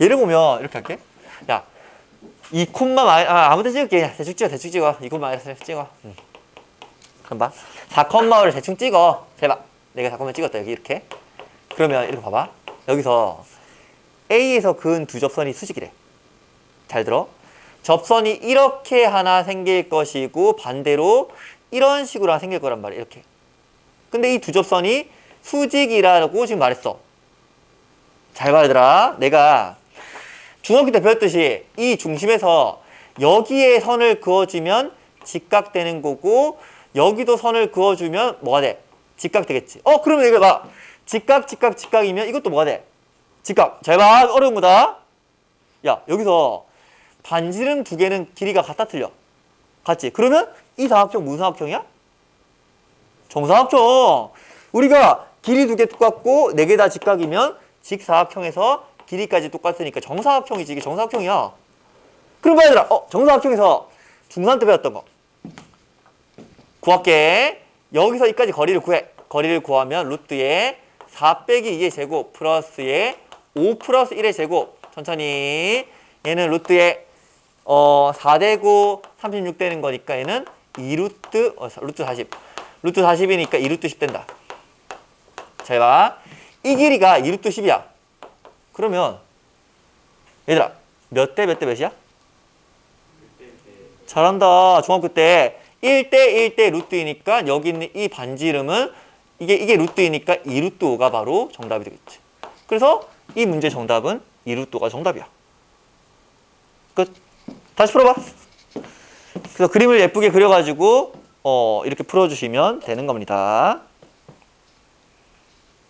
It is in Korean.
예를 보면 이렇게 할게. 야, 이 콤마 마 아, 아무데 찍을게. 그냥 대충 찍어, 대충 찍어. 이 콤마 마이너스 찍어. 응. 그럼 봐. 4콤마를 대충 찍어. 대박. 내가 4콤마 찍었다 여기 이렇게. 그러면 이렇게 봐봐. 여기서 A에서 그은 두 접선이 수직이래. 잘 들어. 접선이 이렇게 하나 생길 것이고 반대로 이런 식으로 하나 생길 거란 말이야. 이렇게. 근데 이 두 접선이 수직이라고 지금 말했어. 잘 봐, 얘들아. 내가 중학교 때 배웠듯이 이 중심에서 여기에 선을 그어주면 직각되는 거고 여기도 선을 그어주면 뭐가 돼? 직각되겠지. 어, 그러면 이거 봐. 직각, 직각, 직각이면 이것도 뭐가 돼? 직각. 잘 봐. 어려운 거다. 야, 여기서 반지름 두 개는 길이가 같다 틀려. 같지? 그러면 이 사각형 무슨 사각형이야? 정사각형. 우리가 길이 두 개 똑같고 네 개 다 직각이면 직사각형에서 길이까지 똑같으니까 정사각형이지. 이게 정사각형이야. 그럼 봐 얘들아. 어, 정사각형에서 중3 때 배웠던 거. 구할게. 여기서 이까지 거리를 구해. 거리를 구하면 루트에 4 빼기 2의 제곱 플러스에 5 플러스 1의 제곱. 천천히. 얘는 루트에 어, 4되고 36 되는 거니까 얘는 2루트, 어, 루트 40. 루트 40이니까 2루트 10 된다. 잘 봐. 이 길이가 2루트 10이야. 그러면 얘들아 몇 대 몇 대 몇이야? 잘한다. 중학교 때 1대 1대 루트이니까 여기 있는 이 반지 이름은 이게 이게 루트이니까 2루트 5가 바로 정답이 되겠지. 그래서 이 문제 정답은 2루트 5가 정답이야. 끝. 다시 풀어봐. 그래서 그림을 예쁘게 그려가지고 어, 이렇게 풀어주시면 되는 겁니다.